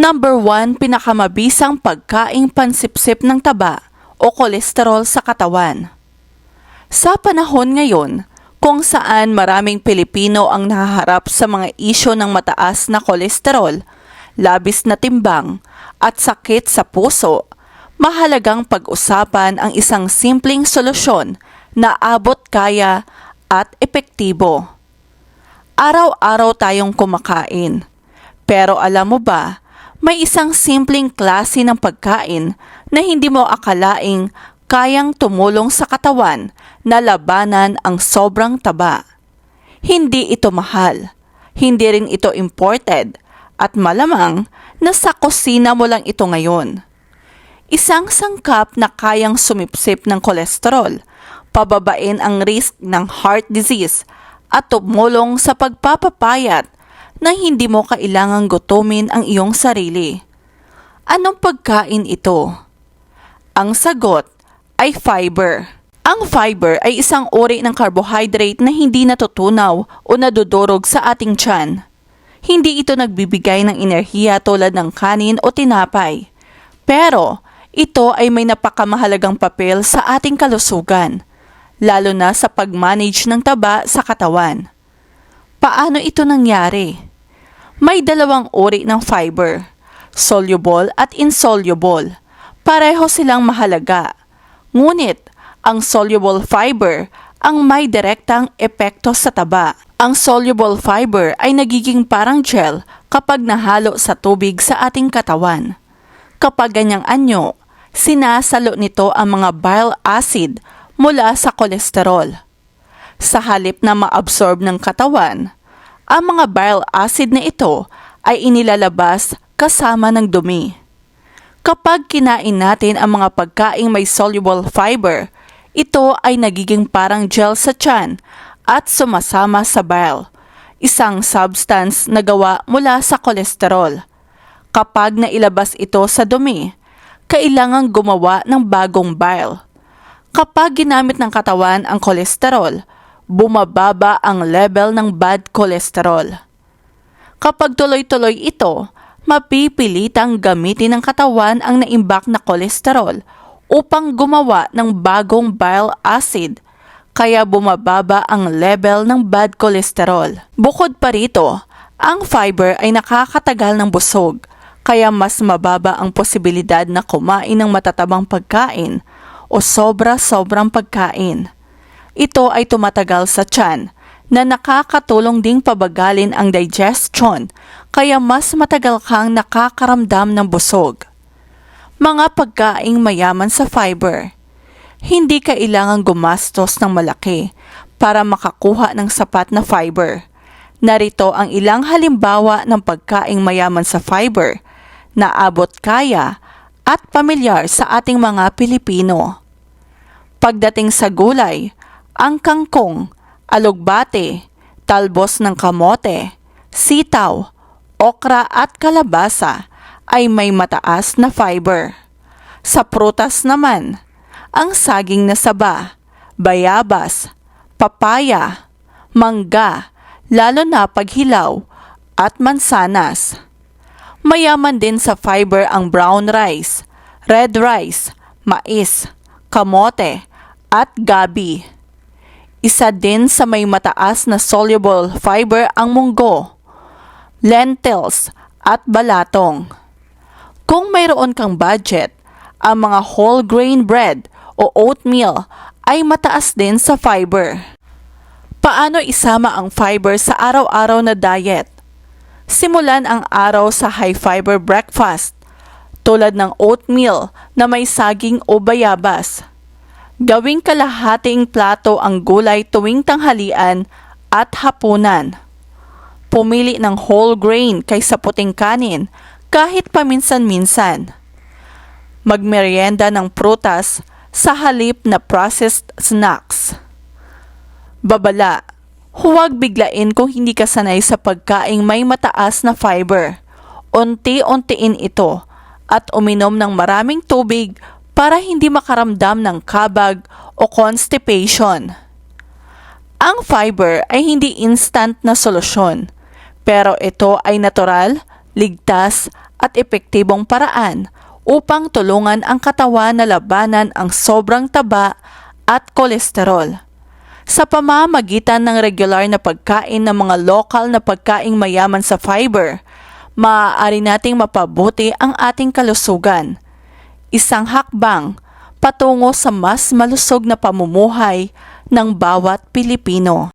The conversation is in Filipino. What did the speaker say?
Number 1, pinakamabisang pagkaing pansipsip ng taba o kolesterol sa katawan. Sa panahon ngayon, kung saan maraming Pilipino ang nahaharap sa mga isyo ng mataas na kolesterol, labis na timbang, at sakit sa puso, mahalagang pag-usapan ang isang simpleng solusyon na abot kaya at epektibo. Araw-araw tayong kumakain. Pero alam mo ba, may isang simpleng klase ng pagkain na hindi mo akalaing kayang tumulong sa katawan na labanan ang sobrang taba. Hindi ito mahal. Hindi rin ito imported. At malamang na sa kusina mo lang ito ngayon. Isang sangkap na kayang sumipsip ng kolesterol, pababain ang risk ng heart disease at tumulong sa pagpapapayat na hindi mo kailangang gutumin ang iyong sarili. Anong pagkain ito? Ang sagot ay fiber. Ang fiber ay isang uri ng carbohydrate na hindi natutunaw o nadudurog sa ating tiyan. Hindi ito nagbibigay ng enerhiya tulad ng kanin o tinapay. Pero ito ay may napakamahalagang papel sa ating kalusugan, lalo na sa pag-manage ng taba sa katawan. Paano ito nangyari? May dalawang uri ng fiber, soluble at insoluble. Pareho silang mahalaga. Ngunit, ang soluble fiber ang may direktang epekto sa taba. Ang soluble fiber ay nagiging parang gel kapag nahalo sa tubig sa ating katawan. Kapag ganyang anyo, sinasalo nito ang mga bile acid mula sa kolesterol. Sa halip na maabsorb ng katawan, ang mga bile acid na ito ay inilalabas kasama ng dumi. Kapag kinain natin ang mga pagkaing may soluble fiber, ito ay nagiging parang gel sa tiyan at sumasama sa bile, isang substance na gawa mula sa kolesterol. Kapag nailabas ito sa dumi, kailangang gumawa ng bagong bile. Kapag ginamit ng katawan ang kolesterol, bumababa ang level ng bad cholesterol. Kapag tuloy-tuloy ito, mapipilitang gamitin ng katawan ang naimbak na kolesterol upang gumawa ng bagong bile acid kaya bumababa ang level ng bad cholesterol. Bukod pa rito, ang fiber ay nakakatagal ng busog kaya mas mababa ang posibilidad na kumain ng matatabang pagkain o sobra-sobrang pagkain. Ito ay tumatagal sa tiyan na nakakatulong ding pabagalin ang digestion kaya mas matagal kang nakakaramdam ng busog. Mga pagkaing mayaman sa fiber. Hindi kailangan gumastos ng malaki para makakuha ng sapat na fiber. Narito ang ilang halimbawa ng pagkaing mayaman sa fiber na abot kaya at pamilyar sa ating mga Pilipino. Pagdating sa gulay, ang kangkong, alugbate, talbos ng kamote, sitaw, okra at kalabasa ay may mataas na fiber. Sa prutas naman, ang saging na saba, bayabas, papaya, mangga, lalo na paghilaw, at mansanas. Mayaman din sa fiber ang brown rice, red rice, mais, kamote, at gabi. Isa din sa may mataas na soluble fiber ang munggo, lentils, at balatong. Kung mayroon kang budget, ang mga whole grain bread o oatmeal ay mataas din sa fiber. Paano isama ang fiber sa araw-araw na diet? Simulan ang araw sa high fiber breakfast tulad ng oatmeal na may saging o bayabas. Gawing kalahating plato ang gulay tuwing tanghalian at hapunan. Pumili ng whole grain kaysa puting kanin kahit paminsan-minsan. Magmerienda ng prutas sa halip na processed snacks. Babala, huwag biglain kung hindi ka sanay sa pagkaing may mataas na fiber. Unti-untiin ito at uminom ng maraming tubig para hindi makaramdam ng kabag o constipation. Ang fiber ay hindi instant na solusyon, pero ito ay natural, ligtas at epektibong paraan upang tulungan ang katawan na labanan ang sobrang taba at kolesterol. Sa pamamagitan ng regular na pagkain ng mga lokal na pagkaing mayaman sa fiber, maaari nating mapabuti ang ating kalusugan. Isang hakbang patungo sa mas malusog na pamumuhay ng bawat Pilipino.